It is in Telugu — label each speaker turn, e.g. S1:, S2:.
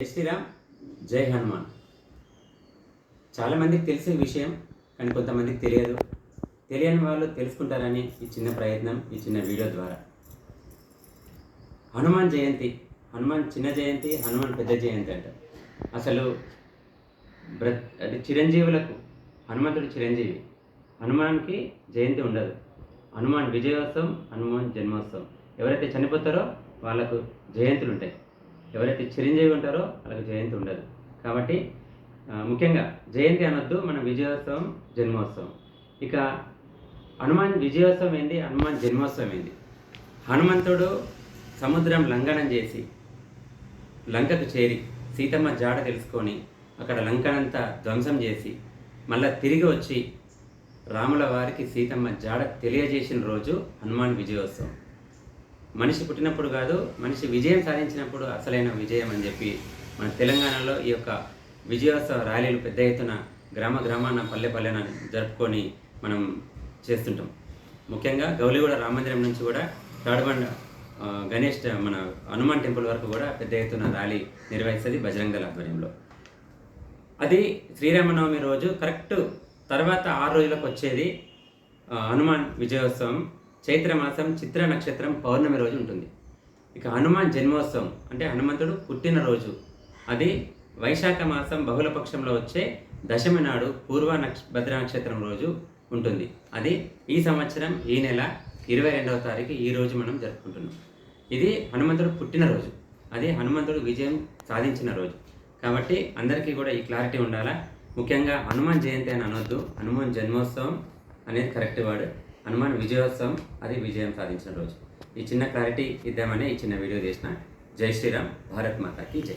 S1: జై శ్రీరామ్ జై హనుమాన్. చాలామందికి తెలిసిన విషయం కానీ కొంతమందికి తెలియదు. తెలియని వాళ్ళు తెలుసుకుంటారని ఈ చిన్న ప్రయత్నం ఈ చిన్న వీడియో ద్వారా. హనుమాన్ జయంతి హనుమాన్ చిన్న జయంతి హనుమాన్ పెద్ద జయంతి అంట అసలు బ్ర అంటే చిరంజీవులకు హనుమంతుడు చిరంజీవి. హనుమాన్కి జయంతి ఉండదు. హనుమాన్ విజయోత్సవం హనుమాన్ జన్మోత్సవం. ఎవరైతే చనిపోతారో వాళ్ళకు జయంతులు ఉంటాయి ఎవరైతే చిరంజీవి ఉంటారో వాళ్ళకి జయంతి ఉండదు. కాబట్టి ముఖ్యంగా జయంతి అనొద్దు మన విజయోత్సవం జన్మోత్సవం. ఇక హనుమాన్ విజయోత్సవం ఏంది? హనుమాన్ జన్మోత్సవం ఏంది? హనుమంతుడు సముద్రం లంఘనం చేసి లంకకు చేరి సీతమ్మ జాడ తెలుసుకొని అక్కడ లంకనంతా ధ్వంసం చేసి మళ్ళా తిరిగి వచ్చి రాముల వారికి సీతమ్మ జాడ తెలియజేసిన రోజు హనుమాన్ విజయోత్సవం. మనిషి పుట్టినప్పుడు కాదు మనిషి విజయం సాధించినప్పుడు అసలైన విజయం అని చెప్పి మన తెలంగాణలో ఈ యొక్క విజయోత్సవ ర్యాలీలు పెద్ద ఎత్తున గ్రామ గ్రామాన పల్లె పల్లెన జరుపుకొని మనం చేస్తుంటాం. ముఖ్యంగా గౌలిగూడ రామ మందిరం నుంచి కూడా తాడుబండ గణేష్ మన హనుమాన్ టెంపుల్ వరకు కూడా పెద్ద ఎత్తున ర్యాలీ నిర్వహిస్తుంది బజరంగల ఆధ్వర్యంలో. అది శ్రీరామనవమి రోజు కరెక్ట్ తర్వాత ఆరు రోజులకు వచ్చేది హనుమాన్ విజయోత్సవం. చైత్ర మాసం చిత్ర నక్షత్రం పౌర్ణమి రోజు ఉంటుంది. ఇక హనుమాన్ జన్మోత్సవం అంటే హనుమంతుడు పుట్టినరోజు. అది వైశాఖ మాసం బహుళపక్షంలో వచ్చే దశమి నాడు పూర్వ నక్ష భద్ర నక్షత్రం రోజు ఉంటుంది. అది ఈ సంవత్సరం ఈ నెల ఇరవై రెండవ తారీఖు ఈ రోజు మనం జరుపుకుంటున్నాం. ఇది హనుమంతుడు పుట్టినరోజు. అది హనుమంతుడు విజయం సాధించిన రోజు. కాబట్టి అందరికీ కూడా ఈ క్లారిటీ ఉండాలా? ముఖ్యంగా హనుమాన్ జయంతి అని అనొద్దు. హనుమాన్ జన్మోత్సవం అనేది కరెక్ట్ వర్డ్. హనుమాన్ విజయోత్సవం అది విజయం సాధించిన రోజు. ఈ చిన్న క్లారిటీ ఇద్దామని ఈ చిన్న వీడియో చేసిన. జై శ్రీరామ్ భారత్ మాతాకి జై.